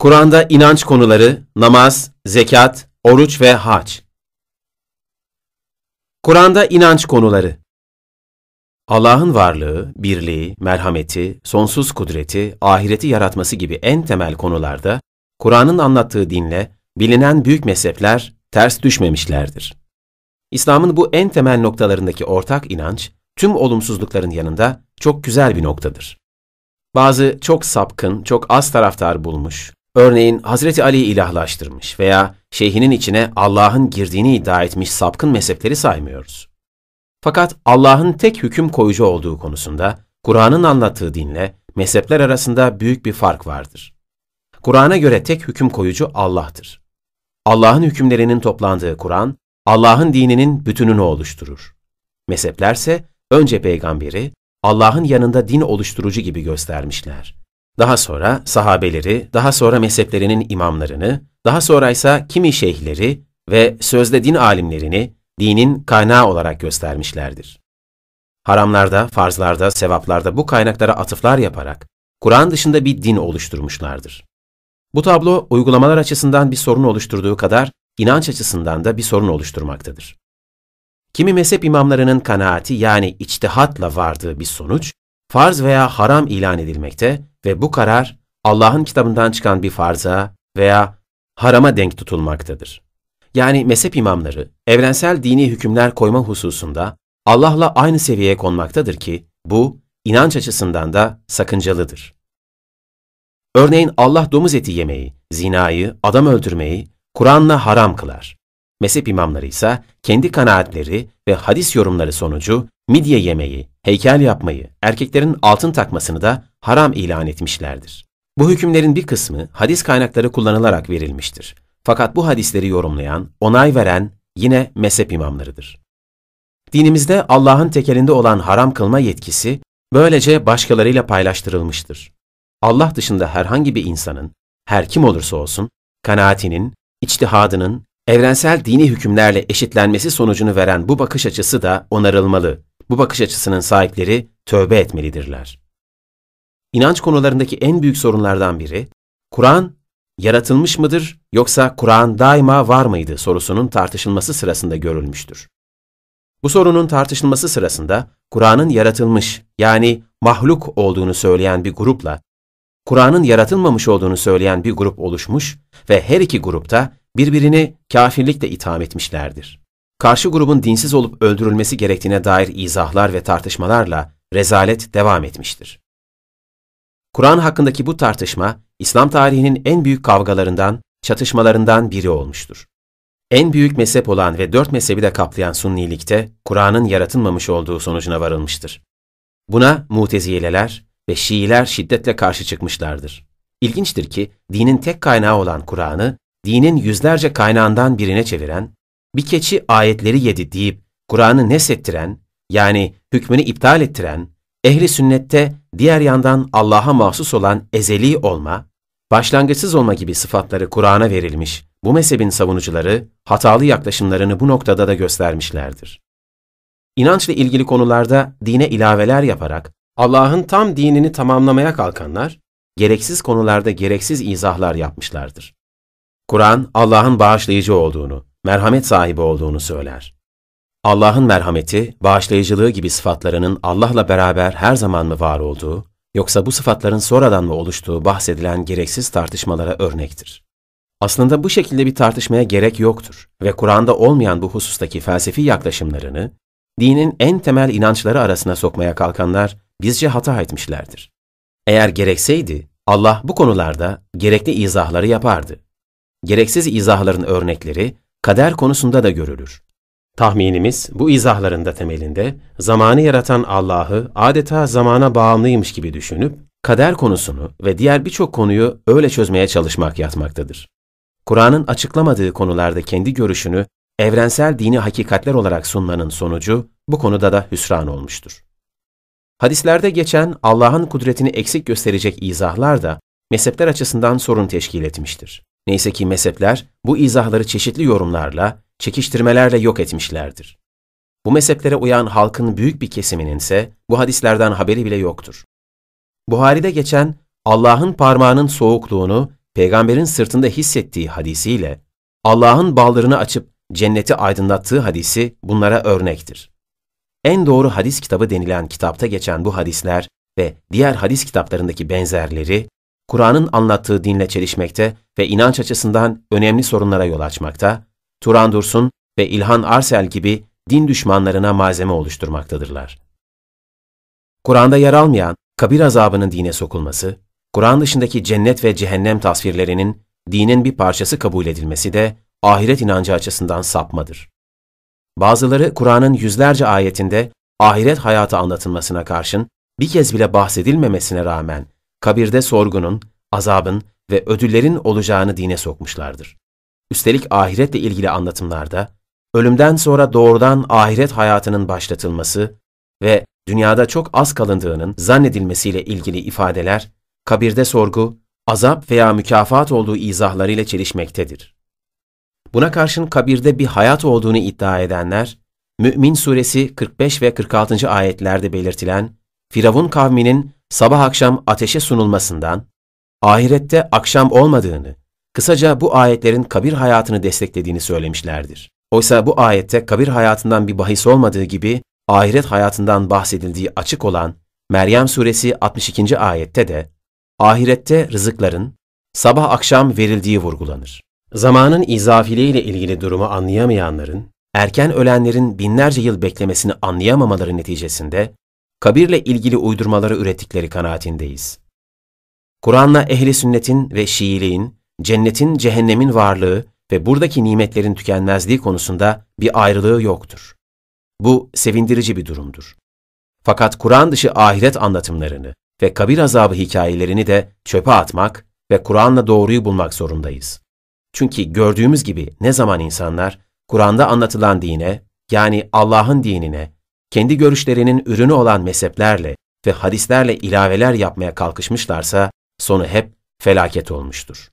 Kur'an'da inanç konuları, namaz, zekat, oruç ve hac. Kur'an'da inanç konuları Allah'ın varlığı, birliği, merhameti, sonsuz kudreti, ahireti yaratması gibi en temel konularda Kur'an'ın anlattığı dinle bilinen büyük mezhepler ters düşmemişlerdir. İslam'ın bu en temel noktalarındaki ortak inanç, tüm olumsuzlukların yanında çok güzel bir noktadır. Bazı çok sapkın, çok az taraftar bulmuş, örneğin Hazreti Ali'yi ilahlaştırmış veya şeyhinin içine Allah'ın girdiğini iddia etmiş sapkın mezhepleri saymıyoruz. Fakat Allah'ın tek hüküm koyucu olduğu konusunda Kur'an'ın anlattığı dinle mezhepler arasında büyük bir fark vardır. Kur'an'a göre tek hüküm koyucu Allah'tır. Allah'ın hükümlerinin toplandığı Kur'an, Allah'ın dininin bütününü oluşturur. Mezheplerse önce peygamberi Allah'ın yanında din oluşturucu gibi göstermişler. Daha sonra sahabeleri, daha sonra mezheplerinin imamlarını, daha sonra ise kimi şeyhleri ve sözde din alimlerini dinin kaynağı olarak göstermişlerdir. Haramlarda, farzlarda, sevaplarda bu kaynaklara atıflar yaparak Kur'an dışında bir din oluşturmuşlardır. Bu tablo uygulamalar açısından bir sorun oluşturduğu kadar inanç açısından da bir sorun oluşturmaktadır. Kimi mezhep imamlarının kanaati yani içtihatla vardığı bir sonuç, farz veya haram ilan edilmekte ve bu karar Allah'ın kitabından çıkan bir farza veya harama denk tutulmaktadır. Yani mezhep imamları evrensel dini hükümler koyma hususunda Allah'la aynı seviyeye konmaktadır ki bu inanç açısından da sakıncalıdır. Örneğin Allah domuz eti yemeyi, zinayı, adam öldürmeyi Kur'an'la haram kılar. Mezhep imamları ise kendi kanaatleri ve hadis yorumları sonucu midye yemeyi, heykel yapmayı, erkeklerin altın takmasını da haram ilan etmişlerdir. Bu hükümlerin bir kısmı hadis kaynakları kullanılarak verilmiştir. Fakat bu hadisleri yorumlayan, onay veren yine mezhep imamlarıdır. Dinimizde Allah'ın tekelinde olan haram kılma yetkisi böylece başkalarıyla paylaştırılmıştır. Allah dışında herhangi bir insanın, her kim olursa olsun, kanaatinin, içtihadının, evrensel dini hükümlerle eşitlenmesi sonucunu veren bu bakış açısı da onarılmalı. Bu bakış açısının sahipleri tövbe etmelidirler. İnanç konularındaki en büyük sorunlardan biri, Kur'an yaratılmış mıdır yoksa Kur'an daima var mıydı sorusunun tartışılması sırasında görülmüştür. Bu sorunun tartışılması sırasında Kur'an'ın yaratılmış yani mahluk olduğunu söyleyen bir grupla Kur'an'ın yaratılmamış olduğunu söyleyen bir grup oluşmuş ve her iki grupta birbirini kafirlikle itham etmişlerdir. Karşı grubun dinsiz olup öldürülmesi gerektiğine dair izahlar ve tartışmalarla rezalet devam etmiştir. Kur'an hakkındaki bu tartışma, İslam tarihinin en büyük kavgalarından, çatışmalarından biri olmuştur. En büyük mezhep olan ve dört mezhebi de kaplayan Sunnilikte, Kur'an'ın yaratılmamış olduğu sonucuna varılmıştır. Buna Mutezileler ve Şiiler şiddetle karşı çıkmışlardır. İlginçtir ki, dinin tek kaynağı olan Kur'an'ı, dinin yüzlerce kaynağından birine çeviren, bir keçi ayetleri yedi deyip Kur'an'ı nesettiren, yani hükmünü iptal ettiren, ehli sünnette diğer yandan Allah'a mahsus olan ezeli olma, başlangıçsız olma gibi sıfatları Kur'an'a verilmiş bu mezhebin savunucuları hatalı yaklaşımlarını bu noktada da göstermişlerdir. İnançla ilgili konularda dine ilaveler yaparak Allah'ın tam dinini tamamlamaya kalkanlar, gereksiz konularda gereksiz izahlar yapmışlardır. Kur'an, Allah'ın bağışlayıcı olduğunu, merhamet sahibi olduğunu söyler. Allah'ın merhameti, bağışlayıcılığı gibi sıfatlarının Allah'la beraber her zaman mı var olduğu, yoksa bu sıfatların sonradan mı oluştuğu bahsedilen gereksiz tartışmalara örnektir. Aslında bu şekilde bir tartışmaya gerek yoktur ve Kur'an'da olmayan bu husustaki felsefi yaklaşımlarını, dinin en temel inançları arasına sokmaya kalkanlar bizce hata etmişlerdir. Eğer gerekseydi, Allah bu konularda gerekli izahları yapardı. Gereksiz izahların örnekleri kader konusunda da görülür. Tahminimiz bu izahların da temelinde zamanı yaratan Allah'ı adeta zamana bağımlıymış gibi düşünüp kader konusunu ve diğer birçok konuyu öyle çözmeye çalışmak yatmaktadır. Kur'an'ın açıklamadığı konularda kendi görüşünü evrensel dini hakikatler olarak sunmanın sonucu bu konuda da hüsran olmuştur. Hadislerde geçen Allah'ın kudretini eksik gösterecek izahlar da mezhepler açısından sorun teşkil etmiştir. Neyse ki mezhepler bu izahları çeşitli yorumlarla, çekiştirmelerle yok etmişlerdir. Bu mezheplere uyan halkın büyük bir kesiminin ise bu hadislerden haberi bile yoktur. Buhari'de geçen Allah'ın parmağının soğukluğunu peygamberin sırtında hissettiği hadisiyle Allah'ın ballarını açıp cenneti aydınlattığı hadisi bunlara örnektir. En doğru hadis kitabı denilen kitapta geçen bu hadisler ve diğer hadis kitaplarındaki benzerleri, Kur'an'ın anlattığı dinle çelişmekte ve inanç açısından önemli sorunlara yol açmakta, Turan Dursun ve İlhan Arsel gibi din düşmanlarına malzeme oluşturmaktadırlar. Kur'an'da yer almayan kabir azabının dine sokulması, Kur'an dışındaki cennet ve cehennem tasvirlerinin dinin bir parçası kabul edilmesi de ahiret inancı açısından sapmadır. Bazıları Kur'an'ın yüzlerce ayetinde ahiret hayatı anlatılmasına karşın bir kez bile bahsedilmemesine rağmen kabirde sorgunun, azabın ve ödüllerin olacağını dine sokmuşlardır. Üstelik ahiretle ilgili anlatımlarda ölümden sonra doğrudan ahiret hayatının başlatılması ve dünyada çok az kalındığının zannedilmesiyle ilgili ifadeler, kabirde sorgu, azap veya mükafat olduğu izahlarıyla çelişmektedir. Buna karşın kabirde bir hayat olduğunu iddia edenler, Mü'min suresi 45 ve 46. ayetlerde belirtilen Firavun kavminin sabah akşam ateşe sunulmasından, ahirette akşam olmadığını, kısaca bu ayetlerin kabir hayatını desteklediğini söylemişlerdir. Oysa bu ayette kabir hayatından bir bahis olmadığı gibi ahiret hayatından bahsedildiği açık olan Meryem suresi 62. ayette de ahirette rızıkların sabah akşam verildiği vurgulanır. Zamanın izafiliğiyle ilgili durumu anlayamayanların, erken ölenlerin binlerce yıl beklemesini anlayamamaları neticesinde kabirle ilgili uydurmaları ürettikleri kanaatindeyiz. Kur'an'la ehli sünnetin ve Şiiliğin, cennetin, cehennemin varlığı ve buradaki nimetlerin tükenmezliği konusunda bir ayrılığı yoktur. Bu sevindirici bir durumdur. Fakat Kur'an dışı ahiret anlatımlarını ve kabir azabı hikayelerini de çöpe atmak ve Kur'an'la doğruyu bulmak zorundayız. Çünkü gördüğümüz gibi ne zaman insanlar Kur'an'da anlatılan dine, yani Allah'ın dinine, kendi görüşlerinin ürünü olan mezheplerle ve hadislerle ilaveler yapmaya kalkışmışlarsa sonu hep felaket olmuştur.